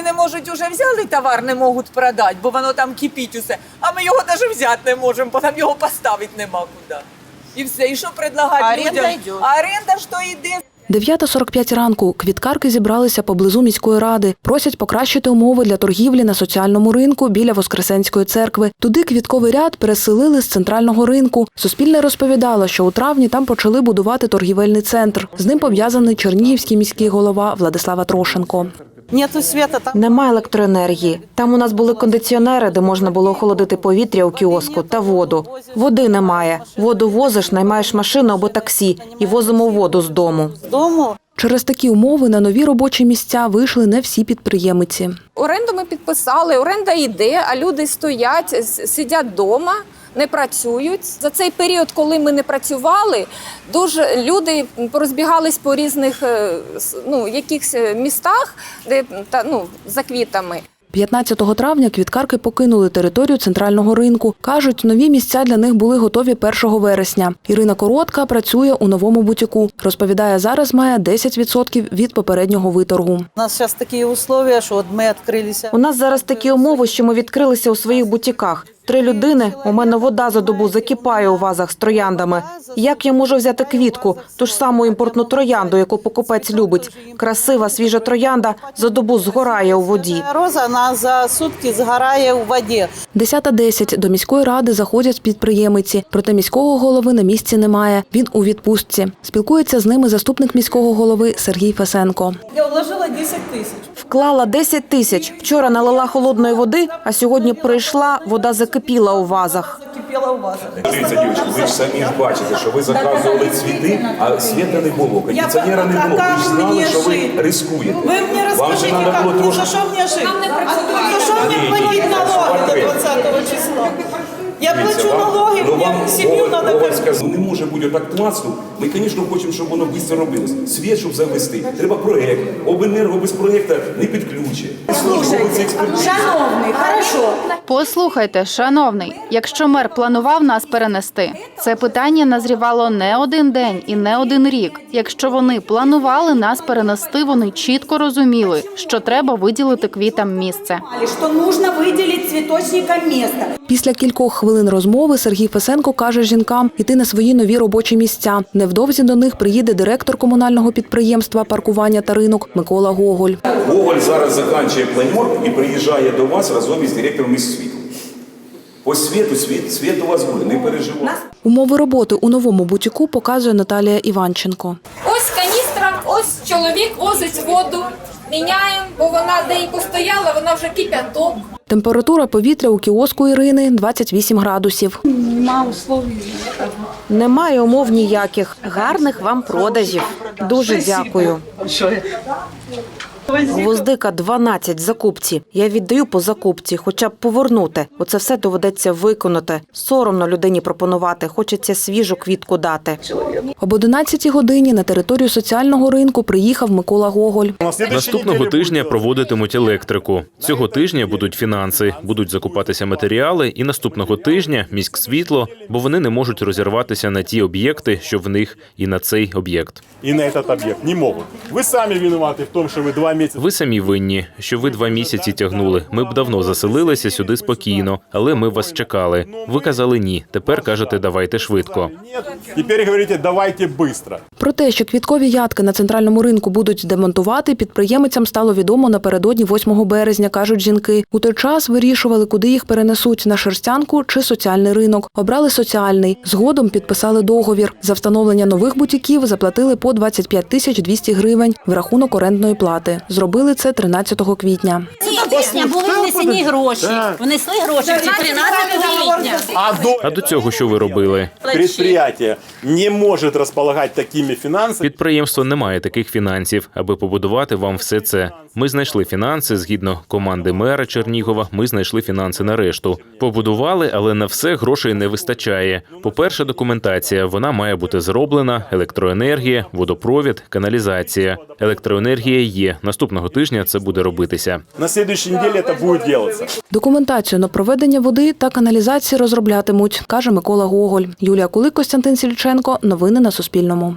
Вони не можуть уже взяли товар, не можуть продати, бо воно там кипить усе. А ми його навіть взяти не можемо, бо там його поставити нема куди. І все, і що предлагати людям? йде. А оренда що йде? 9.45 ранку квіткарки зібралися поблизу міської ради. Просять покращити умови для торгівлі на соціальному ринку біля Воскресенської церкви. Туди квітковий ряд переселили з центрального ринку. Суспільне розповідало, що у травні там почали будувати торгівельний центр. З ним пов'язаний чернігівський міський голова Владислава Трошенко. Нету света там. Немає електроенергії. Там у нас були кондиціонери, де можна було охолодити повітря у кіоску та воду. Води немає. Воду возиш, наймаєш машину або таксі і возимо воду з дому. З дому. Через такі умови на нові робочі місця вийшли не всі підприємиці. Оренду ми підписали, оренда йде, а люди стоять, сидять вдома, не працюють. За цей період, коли ми не працювали, дуже люди порозбігались по різних е, ну, якихось е, містах, де та, ну, за квітами. 15 травня квіткарки покинули територію центрального ринку. Кажуть, нові місця для них були готові 1 вересня. Ірина Коротка працює у новому бутіку. Розповідає, зараз має 10% від попереднього виторгу. У нас зараз такі условия, що от ми відкрилися. У нас зараз такі умови, що ми відкрилися у своїх бутіках. Три людини. У мене вода за добу закипає у вазах з трояндами. Як я можу взяти квітку, ту ж саму імпортну троянду, яку покупець любить? Красива, свіжа троянда за добу згорає у воді. Роза вона за сутки згорає у воді. 10.10 до міської ради заходять підприємиці. Проте міського голови на місці немає. Він у відпустці. Спілкується з ними заступник міського голови Сергій Фесенко. Я вложила 10 тисяч. Вклала 10 тисяч. Вчора налила холодної води, а сьогодні прийшла, вода закипіла у вазах. Дивіться, дівчатки, ви ж самі ж бачите, що ви заказували цвіти, а світа не було, кондиціонера не було. Ви ж знали, що ви рискуєте. Вы мне Вам же расскажите, треба було мне, трошки... за что мне жить? За что мне Ні, платить ні, налоги до ні. 20 числа? Я плачу налоги, ну, Коваль- надо Коваль кормить. сказав, не може бути отак класно. Ми, звісно, хочемо, щоб воно швидко робилось. Світ, щоб завести, треба проєкт. Обенерго без проєкту не підключить. Експертизи. Шановный, хорошо. Послухайте, шановний, якщо мер планував нас перенести, це питання назрівало не один день і не один рік. Якщо вони планували нас перенести, вони чітко розуміли, що треба виділити квітам місце. Что нужно выделить цветочникам место. Після кількох хвилин розмови Сергій Фесенко каже жінкам іти на свої нові робочі місця. Невдовзі до них приїде директор комунального підприємства паркування та ринок Микола Гоголь. Гоголь зараз закінчує плеймор і приїжджає до вас разом із директором із світу. По світу, світ, світ у вас буде, не переживайте. Умови роботи у новому бутіку показує Наталія Іванченко. Ось каністра, ось чоловік возить воду, міняємо, бо вона деяку стояла, вона вже кипяток. Температура повітря у кіоску Ірини 28 градусів. Немає умов ніяких. Гарних вам продажів. Дуже дякую. Гвоздика 12 закупці. Я віддаю по закупці, хоча б повернути. Оце все доведеться виконати. Соромно людині пропонувати. Хочеться свіжу квітку дати. Об 11 годині на територію соціального ринку приїхав Микола Гоголь. Наступного тижня проводитимуть електрику. Цього тижня будуть фінанси, будуть закупатися матеріали, і наступного тижня міськсвітло, бо вони не можуть розірватися на ті об'єкти, що в них, і на цей об'єкт. и на этот объект не могут. Вы сами виноваты в том, что вы два месяца Ви самі винні, що ви два місяці тягнули. Ми б давно заселилися сюди спокійно, але ми вас чекали. Ви казали ні. Тепер кажете, давайте швидко. нет. Теперь говорите, давайте быстро. Про те, що квіткові ядки на центральному ринку будуть демонтувати, підприємицям стало відомо напередодні 8 березня, кажуть жінки. У той час вирішували, куди їх перенесуть на шерстянку чи соціальний ринок. Обрали соціальний. Згодом підписали договір. За встановлення нових бутіків заплатили по 25 тисяч 200 гривень в рахунок орендної плати. Зробили це 13 квітня. Пісня були внесені гроші. Внесли гроші. 13 квітня. А до цього що ви робили? предприятие не может располагать такими финансами. Підприємство не має таких фінансів, аби побудувати вам все це. Ми знайшли фінанси згідно команди мера Чернігова. Ми знайшли фінанси на решту. Побудували, але на все грошей не вистачає. По-перше, документація вона має бути зроблена: електроенергія, водопровід, каналізація. Електроенергія є. Наступного тижня це буде робитися. На следующей неделе это будет делаться. Документацію на проведення води та каналізації розроблятимуть, каже Микола Гоголь. Юлія Кулик, Костянтин Сільченко. Новини на Суспільному.